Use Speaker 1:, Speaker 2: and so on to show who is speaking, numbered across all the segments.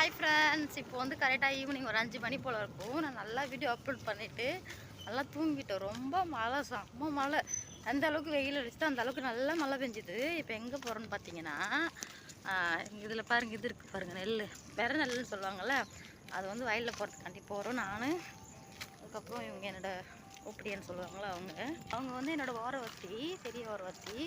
Speaker 1: Hi friends இப்போ வந்து கரெக்டாக ஈவினிங் ஒரு அஞ்சு மணி போல் இருக்கும். நான் நல்லா வீடியோ அப்லோட் பண்ணிவிட்டு நல்லா தூங்கிட்டேன். ரொம்ப மழை செம்ம மழை. எந்த அளவுக்கு வெயில் அடிச்சுதோ அந்த அளவுக்கு நல்லா மழை பெஞ்சுது. இப்போ எங்கே போகிறோன்னு பார்த்தீங்கன்னா இதில் பாருங்கள் இது இருக்குது பாருங்கள் நெல் வெற நெல்னு சொல்லுவாங்கள்ல அது வந்து வயலில் போகிறதுக்காண்டி போகிறோம் நான் அதுக்கப்புறம் இவங்க என்னோடய ஒப்படின்னு சொல்லுவாங்களா அவங்க. அவங்க வந்து என்னோடய ஓரவத்தி பெரிய ஓரவத்தி.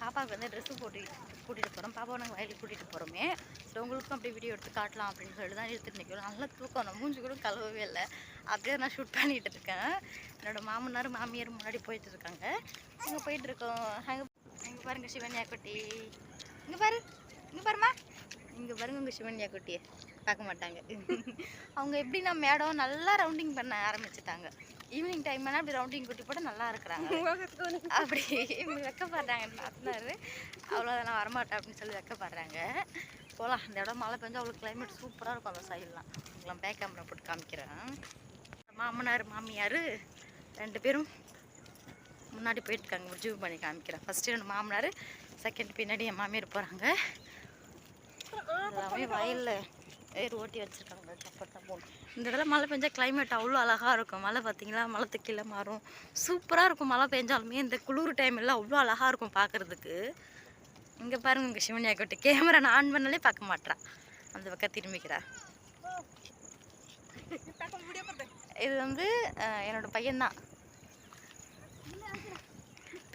Speaker 1: பாப்பாவுக்கு வந்து ட்ரெஸ்ஸு போட்டு கூட்டிகிட்டு போகிறோம் பாப்பாவை நாங்கள் வயலுக்கு கூட்டிகிட்டு போகிறோமே ஸோ உங்களுக்கும் அப்படியே வீடியோ எடுத்து காட்டலாம் அப்படின்னு சொல்லிட்டு தான் எடுத்துட்டு நிற்கிறோம் நல்லா தூக்கம். நான் மூஞ்சி கூட கலவவே இல்லை. அப்படியே நான் ஷூட் பண்ணிகிட்டு இருக்கேன். என்னோட மாமனார் மாமியார் முன்னாடி போயிட்டு இருக்காங்க. அங்கே போயிட்டு இருக்கோம். அங்கே இங்கே பாருங்க சிவன்யா குட்டி. இங்கே பாரு. இங்கே பாருமா இங்கே பாருங்க உங்கள் சிவன்யா குட்டியை. பார்க்க மாட்டாங்க. அவங்க எப்படின்னா மேடம் நல்லா ரவுண்டிங் பண்ண ஆரம்பிச்சிட்டாங்க. ஈவினிங் டைம் வேணால் அப்படி ரவுண்டிங் குட்டி போட்டு நல்லா இருக்கிறாங்க. அப்படி இப்படி வெக்கப்படுறாங்க. நாத்தனாரு அவ்வளோதான் நான் வரமாட்டேன் அப்படின்னு சொல்லி வெக்கப்படுறாங்க. போகலாம் அந்த இடம் மழை பெஞ்சா அவ்வளோ கிளைமேட் சூப்பராக இருக்கும் அந்த சைட்லாம் உங்களை பேக் கேமரா போட்டு காமிக்கிறேன். மாமனார் மாமியார் ரெண்டு பேரும் முன்னாடி போயிட்டுருக்காங்க. ஜூ பண்ணி காமிக்கிறேன். ஃபஸ்ட்டு ரெண்டு மாமனார் செகண்ட் பின்னாடி என் மாமியார் போகிறாங்க எல்லாமே வயலில் ஏர் ஓட்டி வச்சுருக்காங்க. தான் போகணும். இந்த இடத்துல மழை பெஞ்சால் கிளைமேட் அவ்வளோ அழகாக இருக்கும். மழை பார்த்தீங்களா மழை தக்கீழே மாறும். சூப்பராக இருக்கும் மழை பெஞ்சாலுமே. இந்த குளிர் டைம் எல்லாம் அவ்வளோ அழகாக இருக்கும் பார்க்குறதுக்கு இங்கே பாருங்க உங்கள் சிவனியா கொட்டி கேமரா நான் ஆன் பண்ணாலே பார்க்க மாட்றா. அந்த பக்கம் திரும்பிக்கிறா. இது வந்து என்னோடய பையன்தான்.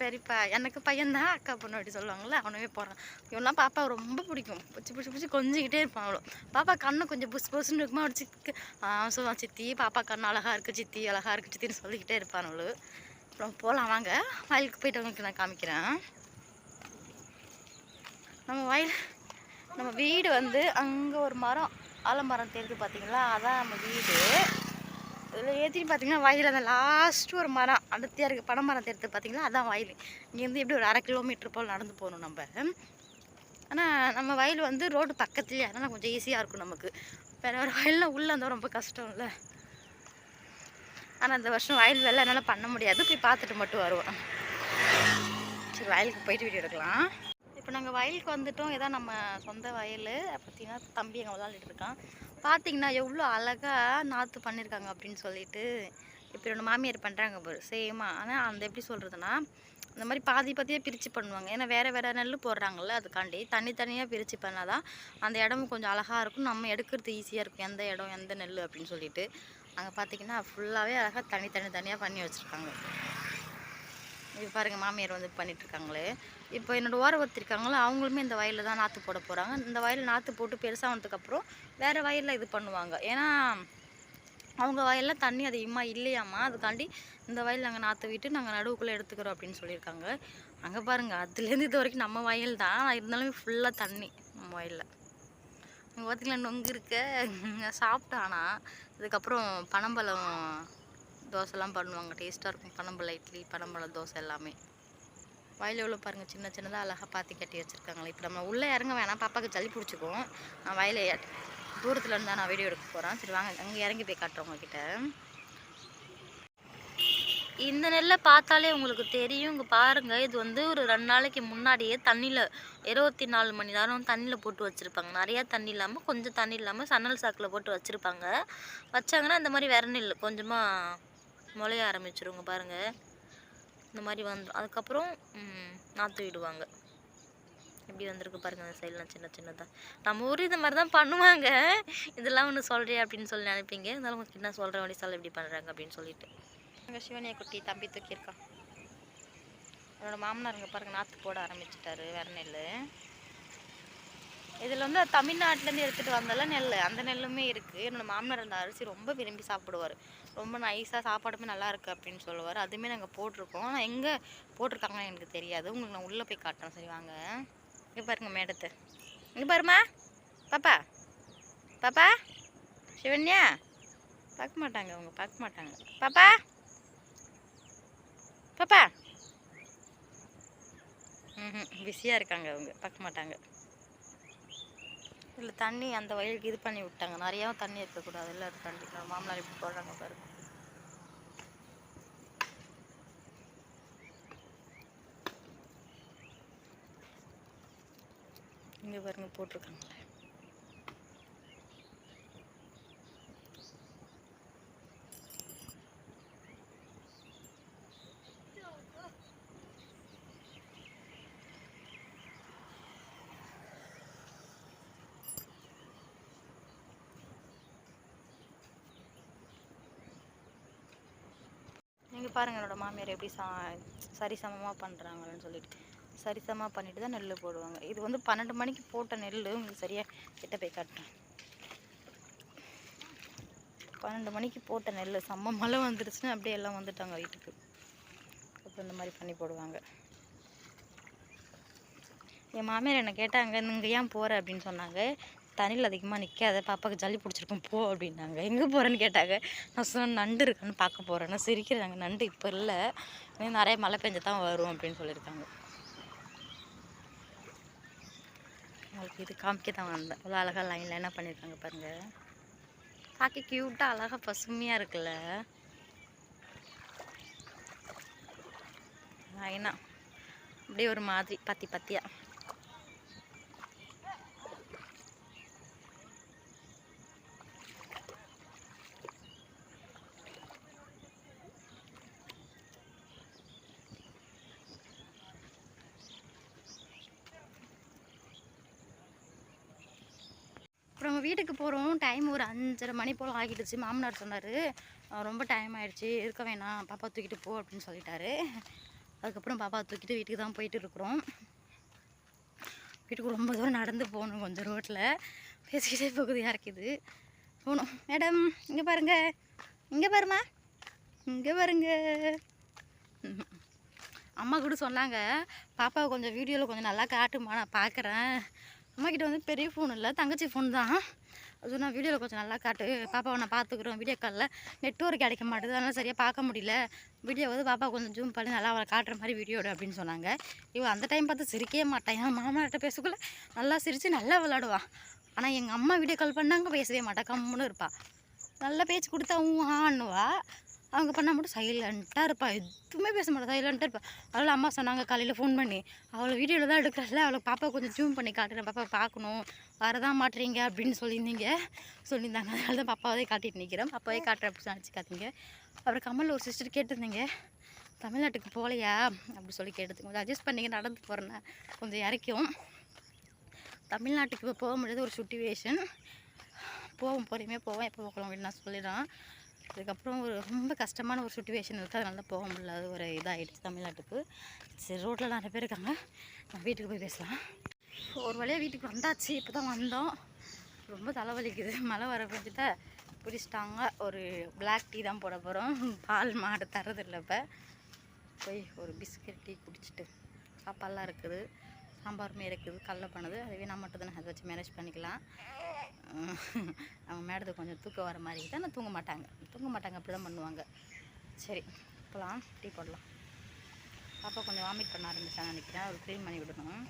Speaker 1: பெரியப்பா எனக்கு பையன்தான் அக்கா பொண்ணு அப்படி சொல்லுவாங்கள்ல அவனவே போகிறான் இவன்லாம் பாப்பா ரொம்ப பிடிக்கும். பிடிச்சி பிடிச்சி பிடிச்சி கொஞ்சிக்கிட்டே இருப்பான் அவ்வளோ பாப்பா கண்ணு கொஞ்சம் புஸ் புஸ்ன்னு இருக்குமா அவன் சிக்கு. அவன் சொல்லுவான் சித்தி பாப்பா கண்ணு அழகாக இருக்குது சித்தி அழகாக இருக்குது சித்தின்னு சொல்லிக்கிட்டே இருப்பான் அவளு. அப்புறம் போகலாம் வாங்க. வயலுக்கு போயிட்டு அவங்களுக்கு நான் காமிக்கிறேன். நம்ம வயல் நம்ம வீடு வந்து அங்கே ஒரு மரம் ஆலமரம் தெரியுது பார்த்தீங்களா அதான் நம்ம வீடு. இதில் ஏற்றின்னு பார்த்தீங்கன்னா வயல் அந்த லாஸ்ட்டு ஒரு மரம் அடர்த்தியாக இருக்குது பனை மரம் தெரியுது பார்த்தீங்களா அதான் வயல். இங்கேருந்து எப்படி ஒரு அரை கிலோமீட்டர் போல் நடந்து போகணும் நம்ம. ஆனால் நம்ம வயல் வந்து ரோடு பக்கத்துலேயே அதனால் கொஞ்சம் ஈஸியாக இருக்கும் நமக்கு. வேற ஒரு வயலில் உள்ளே இருந்தால் ரொம்ப கஷ்டம் இல்லை ஆனால் இந்த வருஷம் வயல் வேலை என்னால் பண்ண முடியாது. போய் பார்த்துட்டு மட்டும் வருவோம். சரி வயலுக்கு போயிட்டு வீடியோ எடுக்கலாம். இப்போ நாங்கள் வயலுக்கு வந்துட்டோம். இதான் நம்ம சொந்த வயல். பார்த்தீங்கன்னா தம்பி எங்கள் விளாண்டுட்டு இருக்கான். பார்த்தீங்கன்னா எவ்வளோ அழகாக நாற்று பண்ணியிருக்காங்க அப்படின்னு சொல்லிட்டு இப்போ என்னோட மாமியார் பண்ணுறாங்க பாரு சேமா ஆனால் அந்த எப்படி சொல்கிறதுனா இந்த மாதிரி பாதி பாதியாக பிரித்து பண்ணுவாங்க. ஏன்னா வேறு வேறு நெல் போடுறாங்கல்ல அதுக்காண்டி. தனித்தனியாக பிரித்து பண்ணால் தான் அந்த இடமும் கொஞ்சம் அழகாக இருக்கும். நம்ம எடுக்கிறது ஈஸியாக இருக்கும். எந்த இடம் எந்த நெல் அப்படின்னு சொல்லிட்டு. அங்கே பார்த்தீங்கன்னா ஃபுல்லாகவே அழகாக தனி தனி தனியாக பண்ணி வச்சுருக்காங்க. இது பாருங்கள் மாமியார் வந்து பண்ணிட்டு இருக்காங்களே இப்போ என்னோடய ஓரம் ஒருத்திருக்காங்களோ அவங்களுமே இந்த வயலில் தான் நாற்று போட போகிறாங்க இந்த வயலில் நாற்று போட்டு பெருசானதுக்கப்புறம் வேறு வயலில் இது பண்ணுவாங்க. ஏன்னா அவங்க வயலில் தண்ணி அதிகமாக இல்லையாம்மா. அதுக்காண்டி இந்த வயல் நாங்கள் நாற்று விட்டு நாங்கள் நடுவுக்குள்ளே எடுத்துக்கிறோம் அப்படின்னு சொல்லியிருக்காங்க. அங்கே பாருங்கள் அதுலேருந்து இது வரைக்கும் நம்ம வயல் தான். இருந்தாலுமே ஃபுல்லாக தண்ணி நம்ம வயலில். இங்கே பார்த்தீங்களா நொங்கு இருக்க. சாப்பிட்டானா ஆனால் இதுக்கப்புறம் பனம்பழம் தோசைலாம் பண்ணுவாங்க. டேஸ்ட்டாக இருக்கும். பனம்பழ இட்லி பனம்பழ தோசை எல்லாமே. வயல் எவ்வளோ பாருங்கள் சின்ன சின்னதாக அழகாக பாத்தி கட்டி வச்சுருக்காங்களே. இப்போ நம்ம உள்ளே இறங்க வேணாம். பாப்பாவுக்கு சளி பிடிச்சிக்கும். நான் வயலை தூரத்தில் இருந்தால் நான் வீடியோ எடுக்க போகிறேன் சரி வாங்க. அங்கே இறங்கி போய் காட்டுறேன் உங்ககிட்ட. இந்த நெல்லை பார்த்தாலே உங்களுக்கு தெரியும். இங்கே பாருங்கள் இது வந்து ஒரு ரெண்டு நாளைக்கு முன்னாடியே தண்ணியில் இருபத்தி நாலு மணி நேரம் தண்ணியில் போட்டு வச்சுருப்பாங்க. நிறையா தண்ணி இல்லாமல் கொஞ்சம் தண்ணி இல்லாமல் சன்னல் சாக்கில் போட்டு வச்சுருப்பாங்க. வச்சாங்கன்னா இந்த மாதிரி வேற நெல் கொஞ்சமாக முளைய ஆரம்பிச்சிருங்க பாருங்கள் இந்த மாதிரி வந்து அதுக்கப்புறம் நாற்று விடுவாங்க. எப்படி வந்திருக்கு பாருங்கள் அந்த சைட்லாம் சின்ன சின்னதாக நம்ம ஊர் இந்த மாதிரி தான் பண்ணுவாங்க. இதெல்லாம் ஒன்று சொல்கிறே அப்படின்னு சொல்லி நினைப்பீங்க. இருந்தாலும் உங்களுக்கு என்ன சொல்கிற வழி சொல்ல எப்படி பண்ணுறாங்க அப்படின்னு சொல்லிட்டு. எங்கள் சிவனியை குட்டி தம்பி தூக்கியிருக்கான் என்னோடய மாமனாருங்க பாருங்கள் நாற்று போட ஆரம்பிச்சிட்டாரு வேற நெல் இதில் வந்து தமிழ்நாட்டிலேருந்து எடுத்துகிட்டு வந்தால நெல் அந்த நெல்லுமே இருக்குது என்னோடய மாமனார் அந்த அரிசி ரொம்ப விரும்பி சாப்பிடுவார். ரொம்ப நைஸாக சாப்பாடுமே நல்லா இருக்குது அப்படின்னு சொல்லுவார். அதுவுமே நாங்கள் போட்டிருக்கோம். ஆனால் எங்கே போட்டிருக்காங்கன்னு எனக்கு தெரியாது. உங்களுக்கு நான் உள்ளே போய் காட்டுறேன். சரி வாங்க. இங்கே பாருங்க மேடத்தை. இங்கே பாருமா பாப்பா. பாப்பா. சிவன்யா. பார்க்க மாட்டாங்க அவங்க. பார்க்க மாட்டாங்க. பாப்பா. பாப்பா. ம் பிஸியாக இருக்காங்க அவங்க. பார்க்க மாட்டாங்க. இல்லை தண்ணி அந்த வயலுக்கு இது பண்ணி விட்டாங்க. நிறையாவும் தண்ணி இருக்கக்கூடாது. இல்லை அது கண்டிப்பாக மாமனார் இப்படி போடுறாங்க பாருங்க இங்கே பாருங்க போட்டிருக்காங்களே. பாருங்கள் என்னோட மாமியார் எப்படி சா சரிசமமாக பண்ணுறாங்கன்னு சொல்லிட்டு. சரிசமமாக பண்ணிட்டு தான் நெல் போடுவாங்க. இது வந்து பன்னெண்டு மணிக்கு போட்ட நெல் உங்களுக்கு சரியாக கிட்ட போய் காட்டுறேன். பன்னெண்டு மணிக்கு போட்ட நெல் செம்ம மழை வந்துருச்சுன்னா அப்படியே எல்லாம் வந்துட்டாங்க வீட்டுக்கு. அப்போ இந்த மாதிரி பண்ணி போடுவாங்க. என் மாமியார் என்னை கேட்டாங்க இங்கே ஏன் போகிற அப்படின்னு சொன்னாங்க. தண்ணியில் அதிகமாக நிற்காத பாப்பாவுக்கு ஜல்லி பிடிச்சிருக்கும் போ அப்படின்னாங்க. எங்கே போகிறேன்னு கேட்டாங்க. நான் சொன்னேன் நண்டு இருக்குன்னு பார்க்க போகிறேன்னு சிரிக்கிறாங்க நண்டு இப்போ இல்லை. இன்னும் நிறைய மழை பெஞ்சு தான் வரும் அப்படின்னு சொல்லியிருக்காங்க. உங்களுக்கு இது காமிக்க தான் வந்தேன் இவ்வளோ அழகாக லைனில் என்ன பண்ணியிருக்காங்க பாருங்கள் பார்க்க க்யூட்டாக அழகாக பசுமையாக இருக்குல்ல. லைனா அப்படியே ஒரு மாதிரி பத்தி பத்தியாக வீட்டுக்கு போகிறோம் டைம் ஒரு அஞ்சரை மணி போல் ஆகிடுச்சு. மாமனார் சொன்னார் ரொம்ப டைம் ஆகிடுச்சி இருக்க வேணாம். பாப்பா தூக்கிட்டு போ அப்படின்னு சொல்லிட்டாரு. அதுக்கப்புறம் பாப்பா தூக்கிட்டு வீட்டுக்கு தான் போயிட்டு இருக்கிறோம். வீட்டுக்கு ரொம்ப தூரம் நடந்து போகணும் கொஞ்சம் ரோட்டில் பேசிக்கிட்டே பகுதியாக இருக்குது போகணும். மேடம் இங்கே பாருங்க. இங்கே பாருமா இங்கே பாருங்க. அம்மா கூட சொன்னாங்க பாப்பாவை கொஞ்சம் வீடியோவில் கொஞ்சம் நல்லா காட்டுமா நான் பார்க்குறேன் அம்மாக்கிட்ட வந்து பெரிய ஃபோன் இல்லை தங்கச்சி ஃபோன் தான். அது நான் வீடியோவில் கொஞ்சம் நல்லா காட்டு. பாப்பாவை நான் பார்த்துக்குறோம் வீடியோ காலில் நெட்ஒர்க் கிடைக்க மாட்டேது அதனால் சரியாக பார்க்க முடியல. வீடியோ வந்து பாப்பா கொஞ்சம் ஜூம் பண்ணி நல்லா அவளை காட்டுற மாதிரி வீடியோ அப்படின்னு சொன்னாங்க. இவன் அந்த டைம் பார்த்து சிரிக்கவே மாட்டான் என் மாமாட்ட பேசக்குள்ள நல்லா சிரித்து நல்லா விளாடுவான் ஆனால் எங்கள் அம்மா வீடியோ கால் பண்ணாங்க பேசவே மாட்டா. கம்முன்னு இருப்பாள் நல்லா பேச்சு கொடுத்தா ஊ ஆன்னுவா அவங்க பண்ணால் மட்டும் சைலண்ட்டாக இருப்பாள் எதுவுமே பேச மாட்டா. சைலண்ட்டாக இருப்பாள் அவளை அம்மா சொன்னாங்க காலையில் ஃபோன் பண்ணி. அவளை வீடியோவில் தான் எடுக்கிறல அவளை பாப்பா கொஞ்சம் ஜூம் பண்ணி காட்டுறேன். பாப்பா பார்க்கணும். வரதான் மாட்டுறீங்க அப்படின்னு சொல்லியிருந்தீங்க. சொல்லியிருந்தாங்க. அதனால தான் பாப்பாவே காட்டிட்டு நிற்கிறேன் பாப்பாவே காட்டுறேன் அப்படின்னு நினச்சி காத்தீங்க அப்புறம் கமலில் ஒரு சிஸ்டர் கேட்டிருந்தீங்க. தமிழ்நாட்டுக்கு போகலையா? அப்படி சொல்லி கேட்டது கொஞ்சம் அட்ஜஸ்ட் பண்ணிங்க. நடந்து போகிறேன் கொஞ்சம் இறக்கும் தமிழ்நாட்டுக்கு இப்போ போக முடியாத. ஒரு சுட்டிவேஷன் போவோம் பொறுமையாக போவோம். எப்போ போகலாம் அப்படின்னு நான் சொல்லிடுறேன். அதுக்கப்புறம் ஒரு ரொம்ப கஷ்டமான ஒரு சுச்சுவேஷன் இருக்குது அதனால போக முடியல ஒரு இதாகிடுச்சு தமிழ்நாட்டுக்கு. சரி ரோட்டில் நிறைய பேர் இருக்காங்க. நம்ம வீட்டுக்கு போய் பேசலாம். ஒரு வழியாக வீட்டுக்கு வந்தாச்சு இப்போ தான் வந்தோம். ரொம்ப தலைவலிக்குது. மழை வர பெஞ்சிட்ட பிடிச்சிட்டாங்க ஒரு பிளாக் டீ தான் போட போகிறோம் பால் மாடு தரதில்லை இப்போ. போய் ஒரு பிஸ்கட் டீ குடிச்சிட்டு சாப்பாடெலாம் இருக்குது. சாம்பாருமே இருக்குது. கடல பண்ணுது. அதுவே நான் மட்டும் தானே அதை வச்சு மேனேஜ் பண்ணிக்கலாம். அவங்க மேடத்துக்கு கொஞ்சம் தூக்கம் வர மாதிரி தான் தூங்க மாட்டாங்க. தூங்க மாட்டாங்க அப்படி தான் பண்ணுவாங்க. சரி போகலாம் டீ போடலாம். பாப்பா கொஞ்சம் வாமிட் பண்ண ஆரம்பிச்சான்னு நினைக்கிறேன். ஒரு க்ளீன் பண்ணி விடணும்.